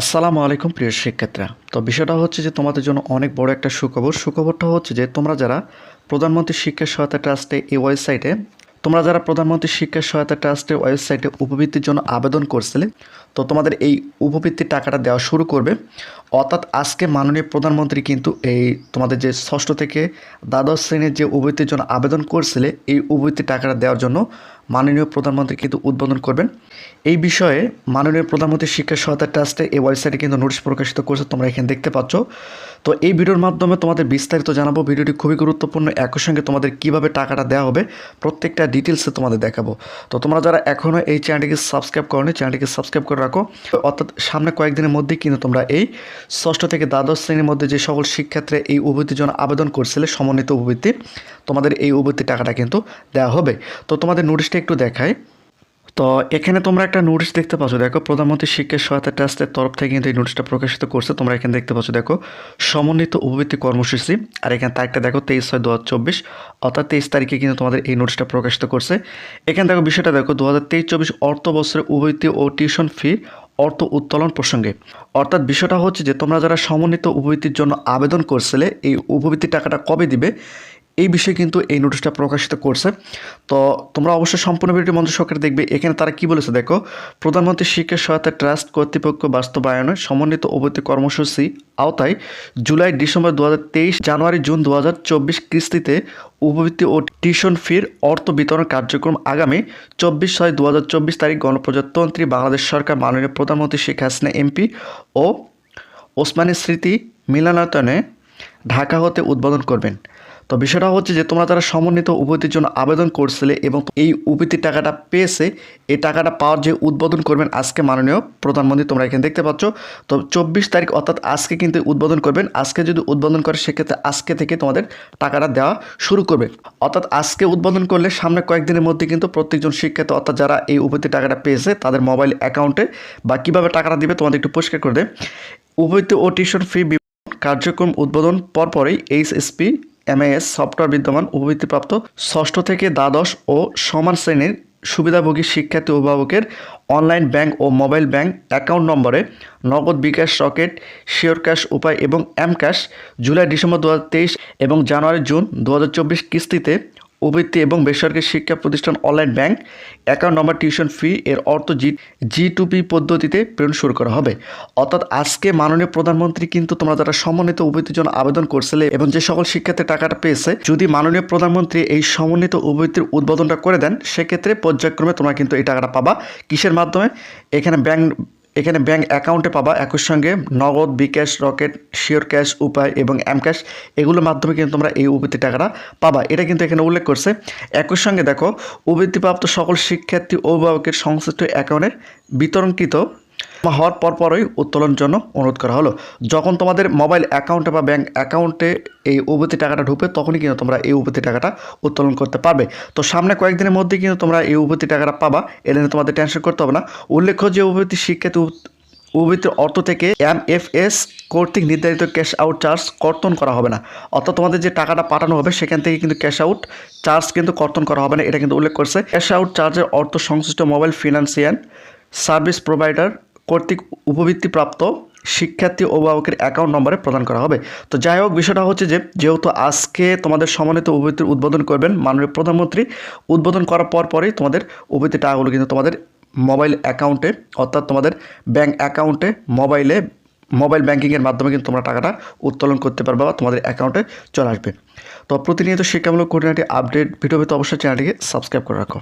আসসালামু আলাইকুম, প্রিয় শিক্ষার্থীরা। তো বিষয়টা হচ্ছে যে তোমাদের জন্য অনেক বড় একটা সুখবর। সুখবরটা হচ্ছে যে তোমরা যারা প্রধানমন্ত্রী শিক্ষা সহায়তা ট্রাস্টে এই ওয়েবসাইটে, তোমরা যারা প্রধানমন্ত্রী শিক্ষা সহায়তা ট্রাস্টের ওয়েবসাইটে উপবৃত্তির জন্য আবেদন করছিলে, তো তোমাদের এই উপবৃত্তির টাকাটা দেওয়া শুরু করবে। অর্থাৎ আজকে মাননীয় প্রধানমন্ত্রী কিন্তু এই তোমাদের যে ষষ্ঠ থেকে দ্বাদশ শ্রেণির যে উপবৃত্তির জন্য আবেদন করছিলে, এই উপবৃত্তির টাকাটা দেওয়ার জন্য মাননীয় প্রধানমন্ত্রী কিন্তু উদ্বোধন করবেন। এই বিষয়ে মাননীয় প্রধানমন্ত্রী শিক্ষা সহায়তা ট্রাস্টে এই ওয়েবসাইটে কিন্তু নোটিশ প্রকাশিত করছে, তোমরা এখানে দেখতে পাচ্ছ। তো এই ভিডিওর মাধ্যমে তোমাদের বিস্তারিত জানাব। ভিডিওটি খুবই গুরুত্বপূর্ণ। একই সঙ্গে তোমাদের কীভাবে টাকাটা দেওয়া হবে, প্রত্যেকটা ডিটেলসে তোমাদের দেখাবো। তো তোমরা যারা এখনও এই চ্যানেলটিকে সাবস্ক্রাইব করনি, চ্যানেলটিকে সাবস্ক্রাইব করে রাখো। অর্থাৎ সামনে কয়েকদিনের মধ্যেই কিন্তু তোমরা এই ষষ্ঠ থেকে দ্বাদশ শ্রেণির মধ্যে যে সকল শিক্ষার্থী এই উপবৃত্তির জন্য আবেদন করছিলে, সমন্বিত উপবৃত্তি তোমাদের এই উপবৃত্তির টাকাটা কিন্তু দেওয়া হবে। তো তোমাদের নোটিশটা একটু দেখায় তো এখানে তোমরা একটা নোটিশ দেখতে পাচ্ছ, দেখো, প্রধানমন্ত্রী শিক্ষা সহায়তা ট্রাস্টের তরফ থেকে কিন্তু এই নোটিশটা প্রকাশিত করছে। তোমরা এখানে দেখতে পাচ্ছ, দেখো, সমন্বিত উপবৃত্তি কর্মসূচি। আর এখানে তারিখটা দেখো, তেইশ ছয় দু হাজার চব্বিশ, অর্থাৎ তেইশ তারিখে কিন্তু তোমাদের এই নোটিশটা প্রকাশিত করছে। এখানে দেখো, বিষয়টা দেখো দু হাজার তেইশ চব্বিশ অর্থ বছরের উপবৃত্তি ও টিউশন ফি অর্থ উত্তোলন প্রসঙ্গে। অর্থাৎ বিষয়টা হচ্ছে যে, তোমরা যারা সমন্বিত উপবৃত্তির জন্য আবেদন করছিলে, এই উপবৃত্তির টাকাটা কবে দিবে? এই বিষয়ে কিন্তু এই নোটিশটা প্রকাশিত করছে। তো তোমরা অবশ্যই সম্পূর্ণ ভিডিওটি মঞ্চ সরকার দেখবে। এখানে তারা কি বলেছে দেখো? প্রধানমন্ত্রী শিক্ষা সহায়তা ট্রাস্ট কর্তৃপক্ষ বাস্তবায়নে সমন্বিত অবৈধ কর্মসূচি আওতায় জুলাই ডিসেম্বর দু হাজার তেইশ জানুয়ারি জুন দু কিস্তিতে উপবৃত্তি ও টিউশন ফির অর্থ বিতরণ কার্যক্রম আগামী চব্বিশ ছয় দু তারিখ গণপ্রজাতন্ত্রী বাংলাদেশ সরকার মাননীয় প্রধানমন্ত্রী শেখ হাসিনা, এমপি ও ওসমানী স্মৃতি মিলনায়তনে ঢাকা হতে উদ্বোধন করবেন। তো বিষয়টা হচ্ছে যে তোমরা যারা সমন্বিত উপবৃত্তির জন্য আবেদন করছিলে এবং এই উপবৃত্তির টাকাটা পেয়েছে, এই টাকাটা পাওয়ার যে উদ্বোধন করবেন আজকে মাননীয় প্রধানমন্ত্রী তোমরা এখানে দেখতে পাচ্ছ। তো চব্বিশ তারিখ অর্থাৎ আজকে কিন্তু উদ্বোধন করবেন। আজকে যদি উদ্বোধন করে সেক্ষেত্রে আজকে থেকে তোমাদের টাকাটা দেওয়া শুরু করবে। অর্থাৎ আজকে উদ্বোধন করলে সামনে কয়েকদিনের মধ্যে কিন্তু প্রত্যেকজন শিক্ষার্থী অর্থাৎ যারা এই উপবৃত্তির টাকাটা পেয়েছে তাদের মোবাইল অ্যাকাউন্টে বা কীভাবে টাকাটা দিবে তোমাদের একটু পরিষ্কার করে দেয় উপবৃত্তি ও টিউশন ফি কার্যক্রম উদ্বোধন পরপরই এইচএসপি এমএএস সফটওয়্যার বিদ্যমান উপবৃত্তিপ্রাপ্ত ষষ্ঠ থেকে দ্বাদশ ও সমান শ্রেণির সুবিধাভোগী শিক্ষার্থী অভিভাবকের অনলাইন ব্যাংক ও মোবাইল ব্যাংক অ্যাকাউন্ট নম্বরে নগদ বিকাশ রকেট শিওর ক্যাশ উপায় এবং এম ক্যাশ জুলাই ডিসেম্বর দু হাজার তেইশ এবং জানুয়ারি জুন দু হাজার চব্বিশ কিস্তিতে উপবৃত্তি এবং বেসরকারি শিক্ষা প্রতিষ্ঠান online bank account number, tuition fee এর অর্থ জি জি টু পি পদ্ধতিতে প্রেরণ শুরু করা হবে। অর্থাৎ আজকে মাননীয় প্রধানমন্ত্রী কিন্তু তোমরা যারা সমন্বিত উপবৃত্তির জন্য আবেদন করছিলে এবং যে সকল শিক্ষার্থী টাকাটা পেয়েছে, যদি মাননীয় প্রধানমন্ত্রী এই সমন্বিত উপবৃত্তির উদ্বোধনটা করে দেন, সেক্ষেত্রে পর্যায়ক্রমে তোমরা কিন্তু এই টাকাটা পাবা। কিসের মাধ্যমে? এখানে ব্যাংক এখানে ব্যাঙ্ক অ্যাকাউন্টে পাবা একই সঙ্গে নগদ, বিকাশ, রকেট, শিওর ক্যাশ, উপায় এবং এম ক্যাশ। এগুলোর মাধ্যমে কিন্তু তোমরা এই উবৃত্তি টাকাটা পাবা। এটা কিন্তু এখানে উল্লেখ করছে। একই সঙ্গে দেখো, উবৃত্তিপ্রাপ্ত সকল শিক্ষার্থী অভিভাবকের সংশ্লিষ্ট অ্যাকাউন্টের বিতরণকৃত হওয়ার পরপরই উত্তোলনের জন্য অনুরোধ করা হলো। যখন তোমাদের মোবাইল অ্যাকাউন্টে বা ব্যাঙ্ক অ্যাকাউন্টে এই উপবৃত্তি টাকাটা ঢুকবে, তখনই কিন্তু তোমরা এই উপতি টাকাটা উত্তোলন করতে পারবে। তো সামনে কয়েকদিনের মধ্যে কিন্তু তোমরা এই উপবৃত্তি টাকাটা পাবা এটা নিয়ে তোমাদের টেনশন করতে হবে না। উল্লেখ্য যে উপবৃত্তি শিক্ষার্থী উপবৃত্তির অর্থ থেকে এম এফ এস কর্তৃক নির্ধারিত ক্যাশ আউট চার্জ কর্তন করা হবে না। অর্থাৎ তোমাদের যে টাকাটা পাঠানো হবে, সেখান থেকে কিন্তু ক্যাশ আউট চার্জ কিন্তু কর্তন করা হবে না, এটা কিন্তু উল্লেখ করছে। ক্যাশ আউট চার্জের অর্থ সংশ্লিষ্ট মোবাইল ফিনান্সিয়াল সার্ভিস প্রোভাইডার কর্তৃক উপবৃত্তিপ্রাপ্ত শিক্ষার্থী অভিভাবকের অ্যাকাউন্ট নম্বরে প্রদান করা হবে। তো যাই হোক, বিষয়টা হচ্ছে যে, যেহেতু আজকে তোমাদের সমন্বিত উপবৃত্তির উদ্বোধন করবেন মাননীয় প্রধানমন্ত্রী, উদ্বোধন করার পর পরেই তোমাদের উপবৃত্তি টাকাগুলো কিন্তু তোমাদের মোবাইল অ্যাকাউন্টে অর্থাৎ তোমাদের ব্যাঙ্ক অ্যাকাউন্টে মোবাইলে মোবাইল ব্যাঙ্কিংয়ের মাধ্যমে কিন্তু তোমরা টাকাটা উত্তোলন করতে পারবে বা তোমাদের অ্যাকাউন্টে চলে আসবে। তো প্রতিনিয়ত শিক্ষামূলক কোটিনাটি আপডেট ভিডিও পেতে অবশ্যই চ্যানেলটিকে সাবস্ক্রাইব করে রাখো।